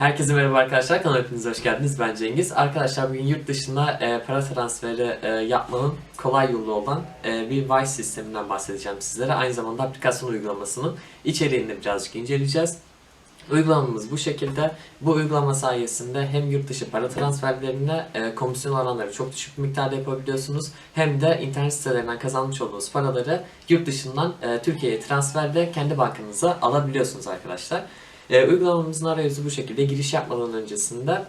Herkese merhaba arkadaşlar. Kanalıma hepiniz hoş geldiniz. Ben Cengiz. Arkadaşlar bugün yurt dışına e, para transferi e, yapmanın kolay yolu olan e, bir Wise sisteminden bahsedeceğim sizlere. Aynı zamanda aplikasyon uygulamasının içeriğini de birazcık inceleyeceğiz. Uygulamamız bu şekilde. Bu uygulama sayesinde hem yurt dışı para transferlerine e, komisyon oranları çok düşük bir miktarda yapabiliyorsunuz. Hem de internet sitelerinden kazanmış olduğunuz paraları yurt dışından e, Türkiye'ye transferde kendi bankanıza alabiliyorsunuz arkadaşlar. E, uygulamamızın arayüzü bu şekilde. Giriş yapmadan öncesinde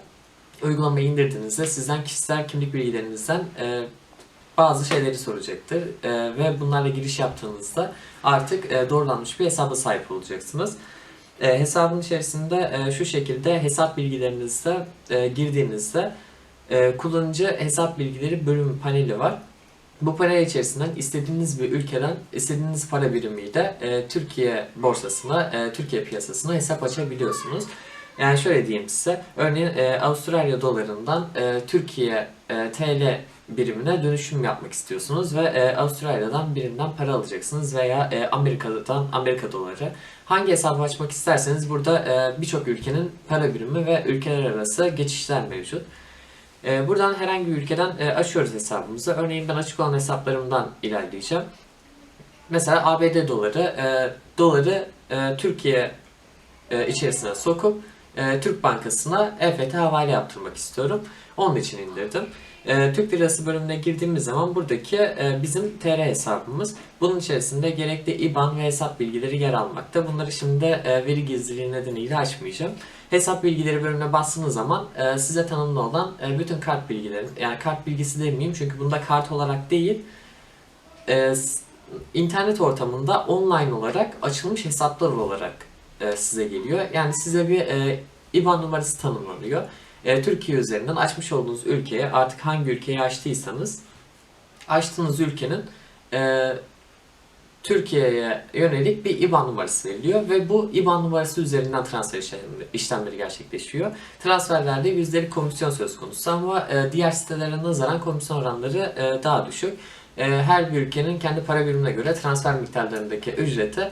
uygulamayı indirdiğinizde sizden kişisel kimlik bilgilerinizden e, bazı şeyleri soracaktır. E, ve bunlarla giriş yaptığınızda artık e, doğrulanmış bir hesaba sahip olacaksınız. E, hesabın içerisinde e, şu şekilde hesap bilgilerinizde e, girdiğinizde e, kullanıcı hesap bilgileri bölüm paneli var. Bu panel içerisinden istediğiniz bir ülkeden istediğiniz para birimiyle e, Türkiye borsasına, e, Türkiye piyasasına hesap açabiliyorsunuz. Yani şöyle diyeyim size, örneğin e, Avustralya dolarından e, Türkiye e, TL birimine dönüşüm yapmak istiyorsunuz ve e, Avustralya'dan birinden para alacaksınız veya e, Amerika'dan Amerika doları. Hangi hesabı açmak isterseniz burada e, birçok ülkenin para birimi ve ülkeler arası geçişler mevcut. E, buradan herhangi bir ülkeden e, açıyoruz hesabımızı. Örneğin ben açık olan hesaplarımdan ilerleyeceğim. Mesela ABD doları, e, doları e, Türkiye içerisine sokup Türk Bankası'na EFT havale yaptırmak istiyorum. Onun için indirdim. E, Türk Lirası bölümüne girdiğimiz zaman buradaki e, bizim TR hesabımız. Bunun içerisinde gerekli IBAN ve hesap bilgileri yer almakta. Bunları şimdi e, veri gizliliği nedeniyle açmayacağım. Hesap bilgileri bölümüne bastığınız zaman e, size tanımlı olan e, bütün kart bilgileri, yani kart bilgisi demeyeyim çünkü bunda kart olarak değil, e, internet ortamında online olarak açılmış hesaplar olarak e, size geliyor. Yani size bir e, IBAN numarası tanımlanıyor. E, Türkiye üzerinden açmış olduğunuz ülkeye artık hangi ülkeyi açtıysanız açtığınız ülkenin e, Türkiye'ye yönelik bir IBAN numarası veriliyor ve bu IBAN numarası üzerinden transfer işlemleri, gerçekleşiyor. Transferlerde yüzdelik komisyon söz konusu ama e, diğer sitelere nazaran komisyon oranları e, daha düşük. E, her bir ülkenin kendi para birimine göre transfer miktarlarındaki ücreti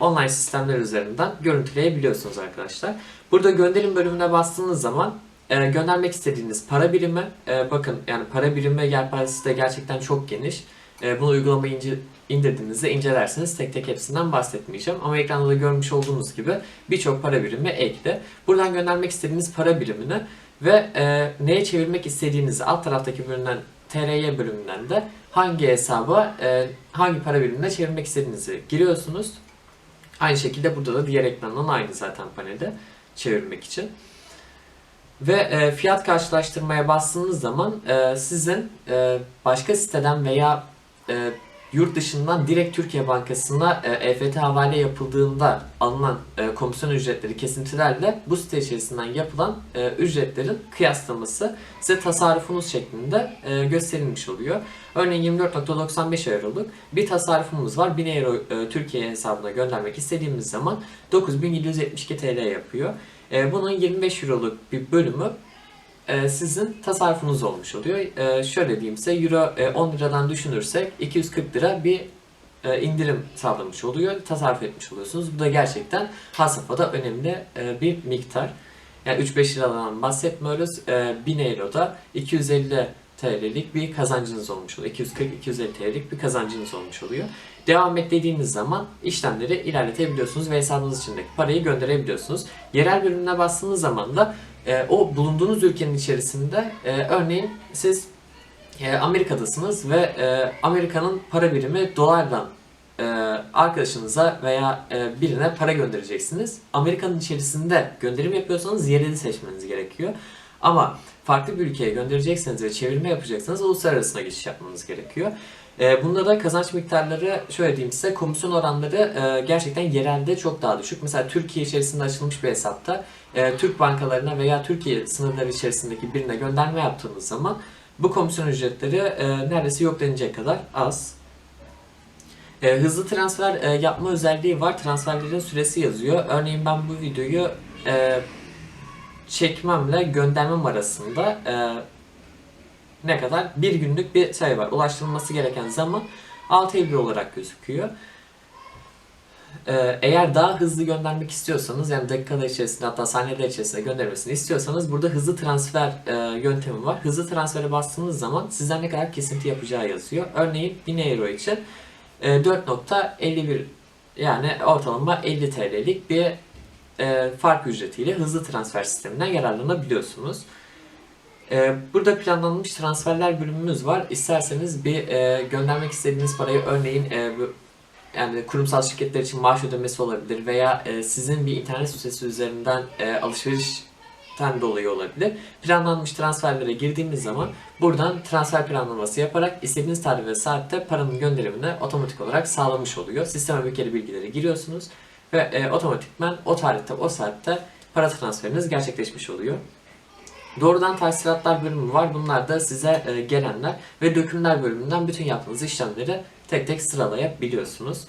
online sistemler üzerinden görüntüleyebiliyorsunuz arkadaşlar. Burada gönderim bölümüne bastığınız zaman e, göndermek istediğiniz para birimi, e, bakın yani para birimi yelpazesi de gerçekten çok geniş. E, bunu uygulamayı ince, indirdiğinizde incelersiniz. Tek tek hepsinden bahsetmeyeceğim. Ama ekranda da görmüş olduğunuz gibi birçok para birimi ekli. Buradan göndermek istediğiniz para birimini ve e, neye çevirmek istediğinizi alt taraftaki bölümden TRY bölümünden de hangi hesaba e, hangi para birimine çevirmek istediğinizi giriyorsunuz. Aynı şekilde burada da diğer ekrandan aynı zaten panelde çevirmek için. Ve e, fiyat karşılaştırmaya bastığınız zaman e, sizin e, başka siteden veya e, yurt dışından direkt Türkiye Bankası'na e, EFT havale yapıldığında alınan e, komisyon ücretleri kesintilerle bu site içerisinden yapılan e, ücretlerin kıyaslaması size tasarrufunuz şeklinde e, gösterilmiş oluyor. Örneğin 24.95 euroluk bir tasarrufumuz var. 1000 euro e, Türkiye hesabına göndermek istediğimiz zaman 9772 TL yapıyor. E, bunun 25 euroluk bir bölümü e, sizin tasarrufunuz olmuş oluyor. E, şöyle diyeyim size euro e, 10 liradan düşünürsek 240 lira bir e, indirim sağlamış oluyor. Tasarruf etmiş oluyorsunuz. Bu da gerçekten has safhada önemli e, bir miktar. Yani 3-5 liradan bahsetmiyoruz. E, 1000 euroda 250 TL'lik bir kazancınız olmuş oluyor. 240-250 TL'lik bir kazancınız olmuş oluyor. Devam et dediğiniz zaman işlemleri ilerletebiliyorsunuz ve hesabınız içindeki parayı gönderebiliyorsunuz. Yerel bölümüne bastığınız zaman da e, o bulunduğunuz ülkenin içerisinde e, örneğin siz e, Amerika'dasınız ve e, Amerika'nın para birimi dolardan e, arkadaşınıza veya e, birine para göndereceksiniz. Amerika'nın içerisinde gönderim yapıyorsanız yereli seçmeniz gerekiyor. Ama farklı bir ülkeye gönderecekseniz ve çevirme yapacaksanız uluslararasına geçiş yapmanız gerekiyor. E, bunda da kazanç miktarları şöyle diyeyim size komisyon oranları e, gerçekten yerelde çok daha düşük. Mesela Türkiye içerisinde açılmış bir hesapta e, Türk bankalarına veya Türkiye sınırları içerisindeki birine gönderme yaptığınız zaman bu komisyon ücretleri e, neredeyse yok denilecek kadar az. Hızlı transfer yapma özelliği var. Transferlerin süresi yazıyor. Örneğin ben bu videoyu çekmemle göndermem arasında e, ne kadar? Bir günlük bir şey var. Ulaştırılması gereken zaman 6 Eylül olarak gözüküyor. Ee, eğer daha hızlı göndermek istiyorsanız yani dakikalar içerisinde hatta saniyeler içerisinde göndermesini istiyorsanız burada hızlı transfer e, yöntemi var. Hızlı transfere bastığınız zaman sizden ne kadar kesinti yapacağı yazıyor. Örneğin 1000 euro için e, 4.51 yani ortalama 50 TL'lik bir e, fark ücretiyle hızlı transfer sisteminden yararlanabiliyorsunuz. E, burada planlanmış transferler bölümümüz var. İsterseniz bir e, göndermek istediğiniz parayı örneğin e, yani kurumsal şirketler için maaş ödemesi olabilir veya e, sizin bir internet sitesi üzerinden e, alışverişten dolayı olabilir. Planlanmış transferlere girdiğimiz zaman buradan transfer planlaması yaparak istediğiniz tarih ve saatte paranın gönderimini otomatik olarak sağlamış oluyor. Sisteme bir kere bilgileri giriyorsunuz ve e, otomatikman o tarihte o saatte para transferiniz gerçekleşmiş oluyor. Doğrudan tahsilatlar bölümü var. Bunlar da size e, gelenler ve dökümler bölümünden bütün yaptığınız işlemleri tek tek sıralayabiliyorsunuz.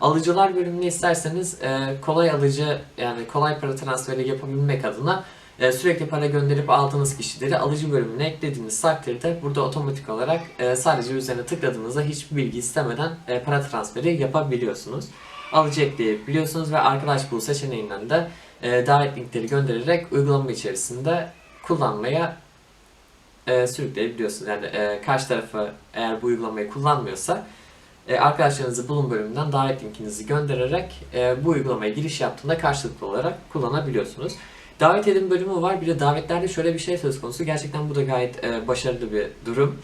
Alıcılar bölümünü isterseniz e, kolay alıcı yani kolay para transferi yapabilmek adına e, sürekli para gönderip aldığınız kişileri alıcı bölümüne eklediğiniz takdirde burada otomatik olarak e, sadece üzerine tıkladığınızda hiçbir bilgi istemeden e, para transferi yapabiliyorsunuz. Alıcı ekleyebiliyorsunuz ve arkadaş bul seçeneğinden de e, davet linkleri göndererek uygulama içerisinde kullanmaya e, sürükleyebiliyorsunuz. Yani e, karşı tarafı eğer bu uygulamayı kullanmıyorsa e, arkadaşlarınızı bulun bölümünden davet linkinizi göndererek e, bu uygulamaya giriş yaptığında karşılıklı olarak kullanabiliyorsunuz. Davet edin bölümü var. Bir de davetlerde şöyle bir şey söz konusu. Gerçekten bu da gayet e, başarılı bir durum.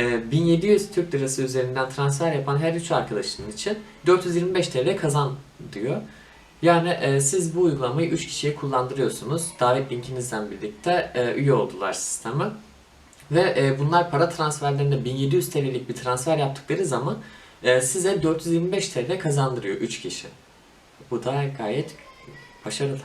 E, 1700 Türk Lirası üzerinden transfer yapan her üç arkadaşın için 425 TL kazan diyor. Yani e, siz bu uygulamayı 3 kişiye kullandırıyorsunuz. Davet linkinizden birlikte e, üye oldular sisteme. Ve e, bunlar para transferlerinde 1700 TL'lik bir transfer yaptıkları zaman e, size 425 TL kazandırıyor 3 kişi. Bu da gayet başarılı.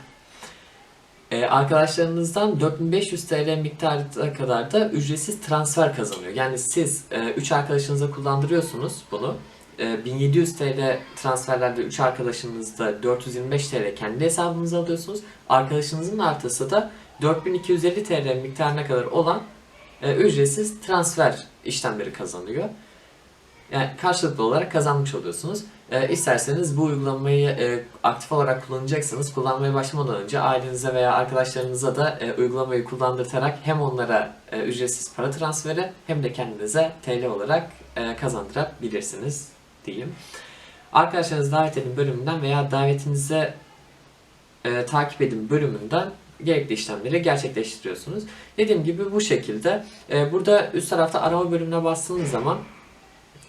E, arkadaşlarınızdan 4500 TL miktarına kadar da ücretsiz transfer kazanıyor. Yani siz 3 arkadaşınıza kullandırıyorsunuz bunu. E, 1700 TL transferlerde 3 arkadaşınızda 425 TL kendi hesabınıza alıyorsunuz. Arkadaşınızın artısı da 4250 TL miktarına kadar olan e, ücretsiz transfer işlemleri kazanıyor. Yani karşılıklı olarak kazanmış oluyorsunuz. E, isterseniz bu uygulamayı e, aktif olarak kullanacaksanız kullanmaya başlamadan önce ailenize veya arkadaşlarınıza da e, uygulamayı kullandırtarak hem onlara e, ücretsiz para transferi hem de kendinize TL olarak e, kazandırabilirsiniz diyeyim. Arkadaşlarınızı davet edin bölümünden veya davetinize e, takip edin bölümünden gerekli işlemleri gerçekleştiriyorsunuz. Dediğim gibi bu şekilde. E, burada üst tarafta arama bölümüne bastığınız zaman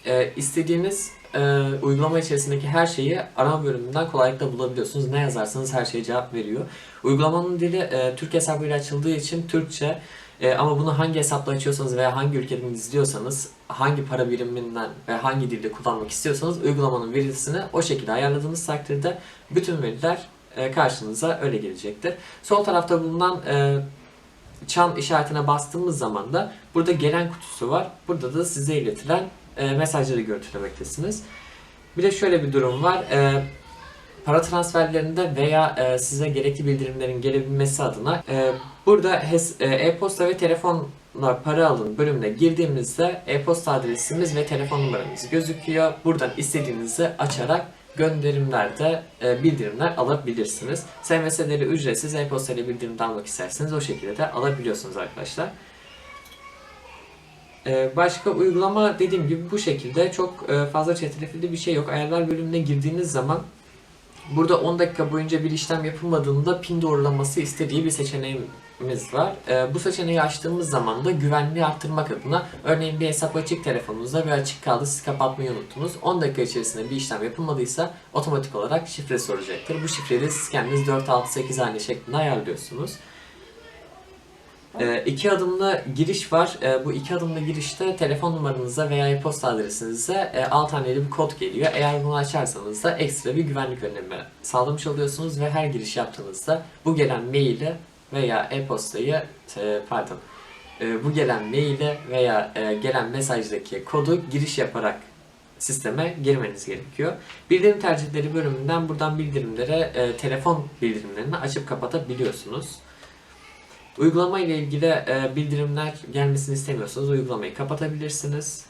e, istediğiniz e, uygulama içerisindeki her şeyi arama bölümünden kolaylıkla bulabiliyorsunuz. Ne yazarsanız her şeye cevap veriyor. Uygulamanın dili e, Türk hesabıyla açıldığı için Türkçe e, ama bunu hangi hesapla açıyorsanız veya hangi ülkeden izliyorsanız, hangi para biriminden ve hangi dilde kullanmak istiyorsanız uygulamanın verisini o şekilde ayarladığınız takdirde bütün veriler e, karşınıza öyle gelecektir. Sol tarafta bulunan e, çan işaretine bastığımız zaman da burada gelen kutusu var. Burada da size iletilen e, mesajları görüntülemektesiniz. Bir de şöyle bir durum var. E, para transferlerinde veya e, size gerekli bildirimlerin gelebilmesi adına e, burada e, e-posta ve telefonla para alın bölümüne girdiğimizde e-posta adresimiz ve telefon numaramız gözüküyor. Buradan istediğinizi açarak gönderimlerde e, bildirimler alabilirsiniz. SMS'leri ücretsiz e-posta ile bildirim almak isterseniz o şekilde de alabiliyorsunuz arkadaşlar. E, başka uygulama dediğim gibi bu şekilde çok e, fazla çetrefilli bir şey yok. Ayarlar bölümüne girdiğiniz zaman burada 10 dakika boyunca bir işlem yapılmadığında pin doğrulaması istediği bir seçeneğimiz var. E, bu seçeneği açtığımız zaman da güvenliği arttırmak adına örneğin bir hesap açık telefonunuzda ve açık kaldı siz kapatmayı unuttunuz. 10 dakika içerisinde bir işlem yapılmadıysa otomatik olarak şifre soracaktır. Bu şifreyi de siz kendiniz 4, 6, 8 hane şeklinde ayarlıyorsunuz. E, iki adımlı giriş var. E, bu iki adımlı girişte telefon numaranıza veya e-posta adresinize e, 6 haneli bir kod geliyor. Eğer bunu açarsanız da ekstra bir güvenlik önlemi sağlamış oluyorsunuz ve her giriş yaptığınızda bu gelen maili veya e-postayı e, pardon e, bu gelen maili veya e, gelen mesajdaki kodu giriş yaparak sisteme girmeniz gerekiyor. Bildirim tercihleri bölümünden buradan bildirimlere e, telefon bildirimlerini açıp kapatabiliyorsunuz. Uygulama ile ilgili e, bildirimler gelmesini istemiyorsanız uygulamayı kapatabilirsiniz.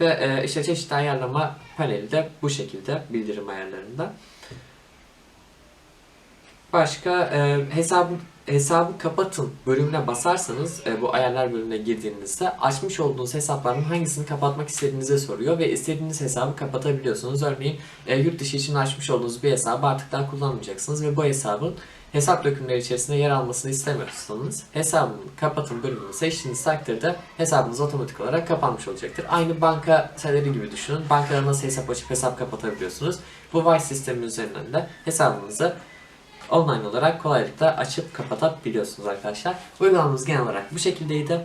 Ve e, işte çeşitli ayarlama paneli de bu şekilde bildirim ayarlarında. Başka e, hesabı hesabı kapatın bölümüne basarsanız e, bu ayarlar bölümüne girdiğinizde açmış olduğunuz hesapların hangisini kapatmak istediğinize soruyor ve istediğiniz hesabı kapatabiliyorsunuz. Örneğin e, yurt dışı için açmış olduğunuz bir hesabı artık daha kullanmayacaksınız ve bu hesabın hesap dökümleri içerisinde yer almasını istemiyorsanız hesabını kapatın bölümünü seçtiğiniz takdirde hesabınız otomatik olarak kapanmış olacaktır. Aynı banka siteleri gibi düşünün. Bankada nasıl hesap açıp hesap kapatabiliyorsunuz. Bu Vice sistemi üzerinden de hesabınızı online olarak kolaylıkla açıp kapatabiliyorsunuz arkadaşlar. Uygulamamız genel olarak bu şekildeydi.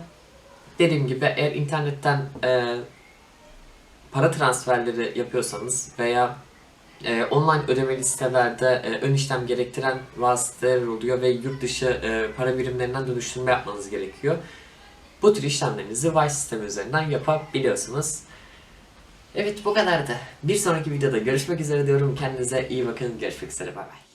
Dediğim gibi eğer internetten e, para transferleri yapıyorsanız veya e, online ödemeli sitelerde e, ön işlem gerektiren vasıtalar oluyor ve yurt dışı e, para birimlerinden dönüştürme yapmanız gerekiyor. Bu tür işlemlerinizi Vice sistemi üzerinden yapabiliyorsunuz. Evet bu kadardı. Bir sonraki videoda görüşmek üzere diyorum. Kendinize iyi bakın. Görüşmek üzere. Bay bay.